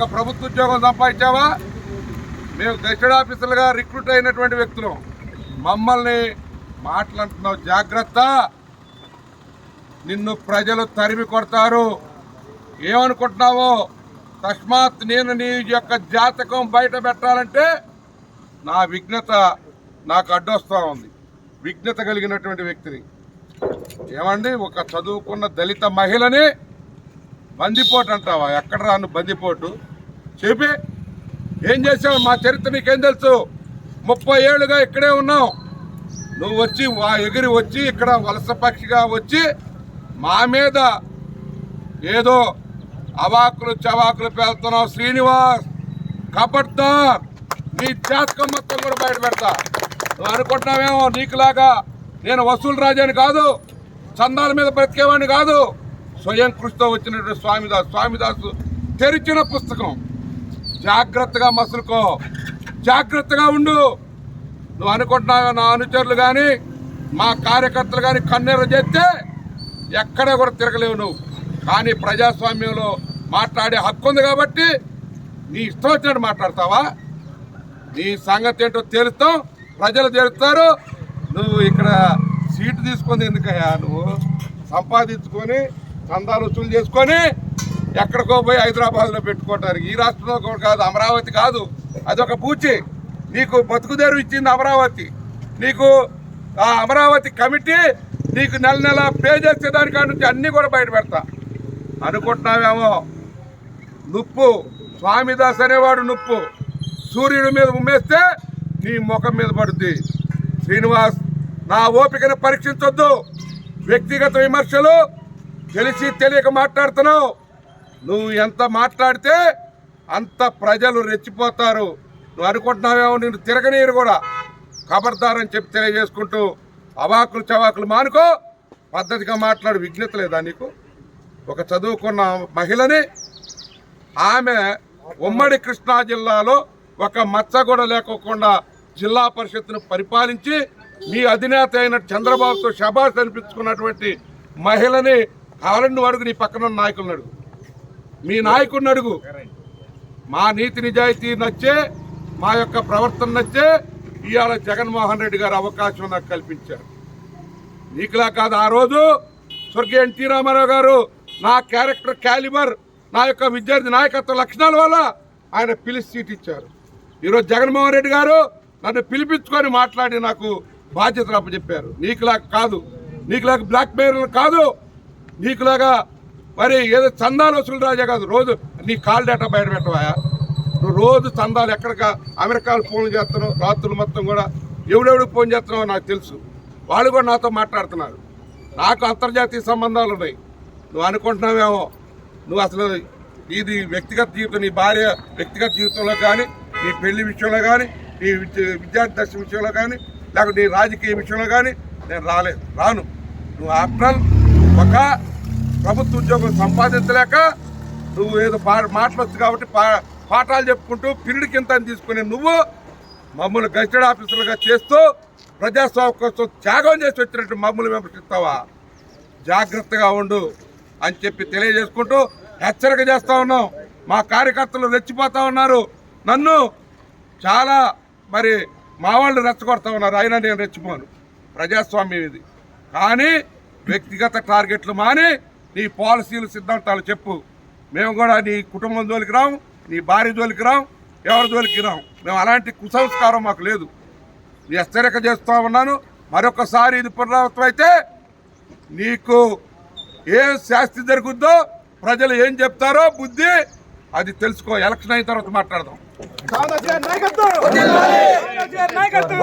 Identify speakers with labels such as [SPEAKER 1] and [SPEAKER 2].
[SPEAKER 1] ఒక ప్రభుత్వ ఉద్యోగం సంపాదించావా? మేము గెస్టెడ్ ఆఫీసర్లుగా రిక్రూట్ అయినటువంటి వ్యక్తులు. మమ్మల్ని మాట్లాడుతున్నావు జాగ్రత్త. నిన్ను ప్రజలు తరిమి కొడతారు. ఏమనుకుంటున్నావో? తస్మాత్ నేను నీ యొక్క జాతకం బయట పెట్టాలంటే నా విఘ్నత నాకు అడ్డొస్తా ఉంది. విఘ్నత కలిగినటువంటి వ్యక్తిని. ఏమండి? ఒక చదువుకున్న దళిత మహిళని బందిపోటు అంటావా? ఎక్కడ రాను బందిపోటు? చెప్పి. ఏం చేసావు? మా చరిత్ర నీకేం తెలుసు? ముప్పై ఏళ్ళుగా ఇక్కడే ఉన్నావు. నువ్వు వచ్చి మా ఎగిరి వచ్చి ఇక్కడ వలస పక్షిగా వచ్చి మా మీద ఏదో అవాకులు చవాకులు పేలుతున్నావు. శ్రీనివాస్ కబడ్దార్ నీ జాతకం మొత్తం కూడా బయట పెడతా. నువ్వు అనుకుంటున్నావేమో నీకులాగా నేను వసూలు రాజాని కాదు చందాల మీద బ్రతికేవాడిని కాదు. స్వయం కృషితో వచ్చినటువంటి స్వామిదాస్. స్వామిదాసు తెరిచిన పుస్తకం. జాగ్రత్తగా మసులుకో. జాగ్రత్తగా ఉండు. నువ్వు అనుకుంటున్నావు నా అనుచరులు కానీ మా కార్యకర్తలు కానీ కన్నీరు చేస్తే ఎక్కడా కూడా తిరగలేవు నువ్వు. కానీ ప్రజాస్వామ్యంలో మాట్లాడే హక్కు ఉంది కాబట్టి నీ ఇష్టం వచ్చినట్టు మాట్లాడతావా? నీ సంగతి ఏంటో తెలుస్తాం. ప్రజలు తెలుస్తారు. నువ్వు ఇక్కడ సీటు తీసుకుంది ఎందుకయ్యా నువ్వు? సంపాదించుకొని చందాలు వసూలు చేసుకొని ఎక్కడికో పోయి హైదరాబాద్లో పెట్టుకోవటానికి ఈ రాష్ట్రంలో కూడా కాదు అమరావతి కాదు. అదొక పూచి. నీకు బతుకుదేరు ఇచ్చింది అమరావతి. నీకు ఆ అమరావతి కమిటీ నీకు నెల నెల పే చేసే దానికాడ నుంచి అన్నీ కూడా బయట పెడతా. అనుకుంటున్నావేమో? నుప్పు. స్వామిదాస్ అనేవాడు నుప్పు. సూర్యుడి మీద ఉమ్మేస్తే నీ ముఖం మీద పడుద్ది. శ్రీనివాస్ నా ఓపికను పరీక్షించొద్దు. వ్యక్తిగత విమర్శలు తెలిసి తెలియక మాట్లాడుతున్నావు. నువ్వు ఎంత మాట్లాడితే అంత ప్రజలు రెచ్చిపోతారు. నువ్వు అనుకుంటున్నావేమో నేను తిరగనీరు కూడా. ఖబర్దారని చెప్పి తెలియజేసుకుంటూ అవాకులు చవాకులు మానుకో. పద్ధతిగా మాట్లాడు విఘ్నత లేదా నీకు? ఒక చదువుకున్న మహిళని ఆమె ఉమ్మడి కృష్ణా జిల్లాలో ఒక మచ్చ కూడా లేకోకుండా జిల్లా పరిషత్ను పరిపాలించి మీ అధినేత అయిన చంద్రబాబుతో శబాష్ అనిపించుకున్నటువంటి మహిళని కావాలని నువ్వు అడుగు నీ పక్కన ఉన్న నాయకులను అడుగు. మీ నాయకుడిని అడుగు. మా నీతి నిజాయితీ నచ్చే మా యొక్క ప్రవర్తన నచ్చే ఇవాళ జగన్మోహన్ రెడ్డి గారు అవకాశం నాకు కల్పించారు. నీకులా కాదు ఆ రోజు స్వర్గీయ ఎన్టీ రామారావు గారు నా క్యారెక్టర్ క్యాలిబర్ నా యొక్క విద్యార్థి నాయకత్వ లక్షణాల వల్ల ఆయన పిలిచి సీట్ ఇచ్చారు. ఈరోజు జగన్మోహన్ రెడ్డి గారు నన్ను పిలిపించుకొని మాట్లాడి నాకు బాధ్యతలు అప్పచెప్పారు. నీకులా కాదు నీకులాగా బ్లాక్ మెయిల్ కాదు నీకులాగా మరి ఏదో చందాలు వసూలు రాజా కాదు. రోజు నీ కాల్ డేటా బయట పెట్టవా నువ్వు రోజు చందాలు ఎక్కడిక అమెరికాలు ఫోన్ చేస్తున్నావు రాత్రులు మొత్తం కూడా ఎవడెవడికి ఫోన్ చేస్తున్నావో నాకు తెలుసు. వాళ్ళు కూడా నాతో మాట్లాడుతున్నారు. నాకు అంతర్జాతీయ సంబంధాలు ఉన్నాయి. నువ్వు అనుకుంటున్నావేమో? నువ్వు అసలు ఇది వ్యక్తిగత జీవితం నీ భార్య వ్యక్తిగత జీవితంలో కానీ నీ పెళ్ళి విషయంలో కానీ నీ విద్యార్థి దశ విషయంలో కానీ లేకపోతే నీ రాజకీయ విషయంలో కానీ నేను రాలేదు. రాను. నువ్వు ఆఫ్టర్ ఒక ప్రభుత్వ ఉద్యోగం సంపాదించలేక నువ్వు ఏదో పా మాటలు కాబట్టి పా పాఠాలు చెప్పుకుంటూ పిరియడ్ కింద తీసుకుని నువ్వు మమ్మల్ని గజిటెడ్ ఆఫీసర్లుగా చేస్తూ ప్రజాస్వామ్యం కోసం త్యాగం చేసి వచ్చినట్టు మమ్మల్ని విమర్శిస్తావా జాగ్రత్తగా ఉండు అని చెప్పి తెలియజేసుకుంటూ హెచ్చరిక చేస్తా ఉన్నాం. మా కార్యకర్తలు రెచ్చిపోతూ ఉన్నారు. నన్ను చాలా మరి మా వాళ్ళు రెచ్చగొడతా ఉన్నారు. అయినా నేను రెచ్చిపోను. ప్రజాస్వామ్యం ఇది. కానీ వ్యక్తిగత టార్గెట్లు మాని నీ పాలసీలు సిద్ధాంతాలు చెప్పు. మేము కూడా నీ కుటుంబం జోలికి రాం నీ భార్య జోలికి రాం ఎవరి జోలికి రాం. మేము అలాంటి కుసంస్కారం మాకు లేదు. నీ హెచ్చరిక చేస్తూ ఉన్నాను. మరొకసారి ఇది పునరావృతం అయితే నీకు ఏం శాస్తి జరుగుద్దో ప్రజలు ఏం చెప్తారో బుద్ధి అది తెలుసుకో. ఎలక్షన్ అయిన తర్వాత మాట్లాడదాం.
[SPEAKER 2] నాయకత్వం! నాయకత్వం!